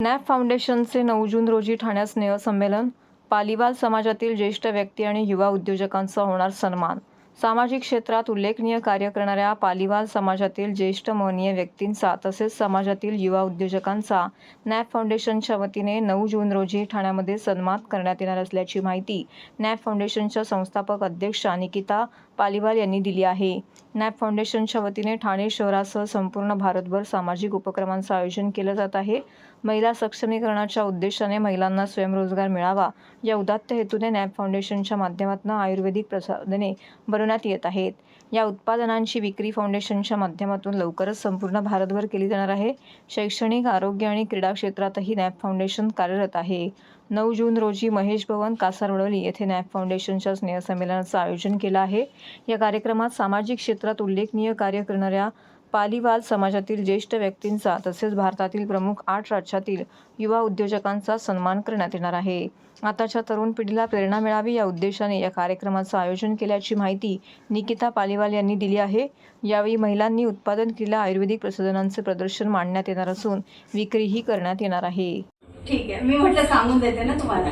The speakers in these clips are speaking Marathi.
नॅप फाउंडेशनचे नऊ जून रोजी ठाण्यात स्नेहसंमेलन पालिवाल समाजातील ज्येष्ठ व्यक्ती आणि युवा उद्योजकांचा होणार सन्मान. सामाजिक क्षेत्रात उल्लेखनीय कार्य करणाऱ्या पालिवाल समाजातील ज्येष्ठ महनीय व्यक्तींचा तसेच समाजातील युवा उद्योजकांचा नॅप फाउंडेशनच्या वतीने नऊ जून रोजी ठाण्यामध्ये सन्मान करण्यात येणार असल्याची माहिती नॅप फाउंडेशनच्या संस्थापक अध्यक्षा निकिता पालिवाल यांनी दिली आहे. नॅप फाउंडेशनच्या वतीने ठाणे शहरासह संपूर्ण भारतभर सामाजिक उपक्रमांचं आयोजन केलं जात आहे. महिला सक्षमीकरणाच्या उद्देशाने महिलांना स्वयंरोजगार मिळावा या उदात्त हेतूने नॅप फाउंडेशनच्या माध्यमातून आयुर्वेदिक प्रसाधने बनवण्यात येत आहेत. या उत्पादनांची विक्री फाउंडेशनच्या माध्यमातून लवकरच संपूर्ण भारतभर केली जाणार आहे. शैक्षणिक आरोग्य आणि क्रीडा क्षेत्रातही नॅप फाउंडेशन कार्यरत आहे. नऊ जून रोजी महेश भवन कासारवडवली येथे नॅप फाउंडेशनच्या स्नेहसंमेलनाचं आयोजन केलं आहे. या कार्यक्रमात सामाजिक क्षेत्रात उल्लेखनीय कार्य करणाऱ्या पालीवाल समाजातील ज्येष्ठ व्यक्तींचा तसेच भारतातील प्रमुख आठ राज्यातील युवा उद्योजकांचा सन्मान करण्यात येणार आहे. आताच्या तरुण पिढीला प्रेरणा मिळावी या उद्देशाने या कार्यक्रमाचं आयोजन केल्याची माहिती निकिता पालिवाल यांनी दिली आहे. यावेळी महिलांनी उत्पादन केलेल्या आयुर्वेदिक प्रसाधनांचे प्रदर्शन मांडण्यात येणार असून विक्रीही करण्यात येणार आहे. ठीक आहे. मी म्हटलं सांगून देते ना तुम्हाला.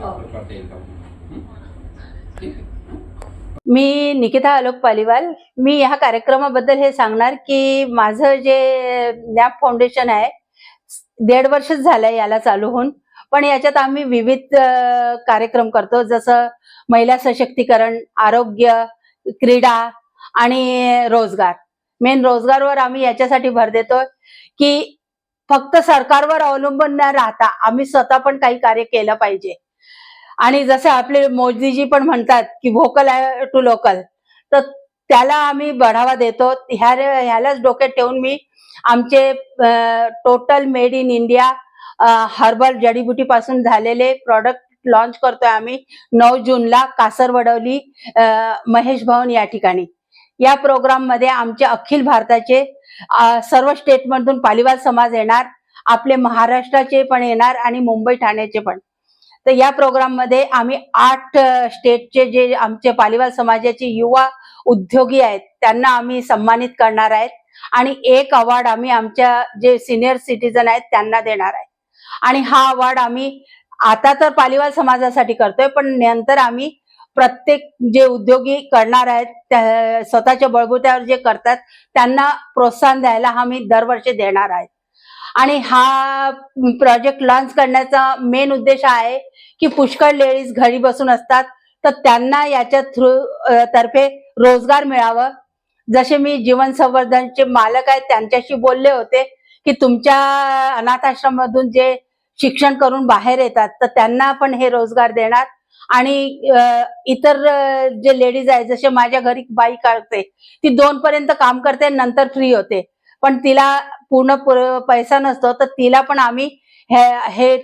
हो. मी निकिता आलोक पालिवाल. मी ह्या कार्यक्रमाबद्दल हे सांगणार की माझं जे नॅप फाउंडेशन आहे दीड वर्षच झालंय याला चालू होऊन. पण याच्यात आम्ही विविध कार्यक्रम करतो. जसं महिला सशक्तीकरण आरोग्य क्रीडा आणि रोजगार. मेन रोजगारवर आम्ही याच्यासाठी भर देतो की फक्त सरकारवर अवलंबून न राहता आम्ही स्वतः पण काही कार्य केलं पाहिजे. आणि जसं आपले मोदीजी पण म्हणतात की व्होकल टू लोकल तर त्याला आम्ही बढावा देतो. ह्या ह्यालाच डोक्यात ठेवून मी आमचे total made in India herbal जडीबुटी पासून झालेले प्रॉडक्ट लॉन्च करतोय आम्ही नऊ जूनला कासरवडवली महेश भवन या ठिकाणी. या प्रोग्राममध्ये आमचे अखिल भारताचे सर्व स्टेटमधून पालिवाल समाज येणार आपले महाराष्ट्राचे पण येणार आणि मुंबई ठाण्याचे पण. तर या प्रोग्राममध्ये आम्ही आठ स्टेटचे जे आमचे पालिवाल समाजाचे युवा उद्योगी आहेत त्यांना आम्ही सन्मानित करणार आहेत आणि एक अवॉर्ड आम्ही आमच्या जे सिनियर सिटीजन आहेत त्यांना देणार आहे. आणि हा अवॉर्ड आम्ही आता तर पालिवाल समाजासाठी करतोय पण नंतर आम्ही प्रत्येक जे उद्योगी करणार आहेत त्या- स्वतःच्या बळबुत्यावर जे करतात त्यांना प्रोत्साहन द्यायला हा मी दरवर्षी देणार आहे. आणि हा प्रोजेक्ट लॉन्च करण्याचा मेन उद्देश आहे की पुष्कळ लेडीज घरी बसून असतात तर त्यांना याच्या थ्रू तर्फे रोजगार मिळावं. जसे मी जीवन संवर्धनचे मालक आहेत त्यांच्याशी बोलले होते की तुमच्या अनाथाश्रममधून जे शिक्षण करून बाहेर येतात तर त्यांना पण हे रोजगार देणार. आणि इतर जे लेडीज आहे जसे माझ्या घरी बाई काढते ती दोन पर्यंत काम करते नंतर फ्री होते. पण तिला पूर्ण पैसा नसतो तर तिला पण आम्ही हे हे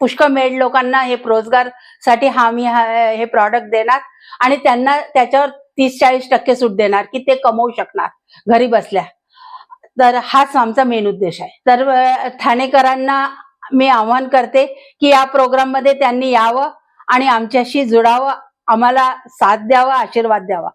पुष्कळ मेड लोकांना हे रोजगारसाठी आम्ही हे प्रॉडक्ट देणार आणि त्यांना त्याच्यावर तीस चाळीस टक्के सूट देणार की ते कमवू शकणार घरी बसल्या. तर हाच आमचा मेन उद्देश आहे. तर ठाणेकरांना मी आवाहन करते की या प्रोग्राममध्ये त्यांनी यावं आणि आमच्याशी जुडावं आम्हाला साथ द्यावा आशीर्वाद द्यावा.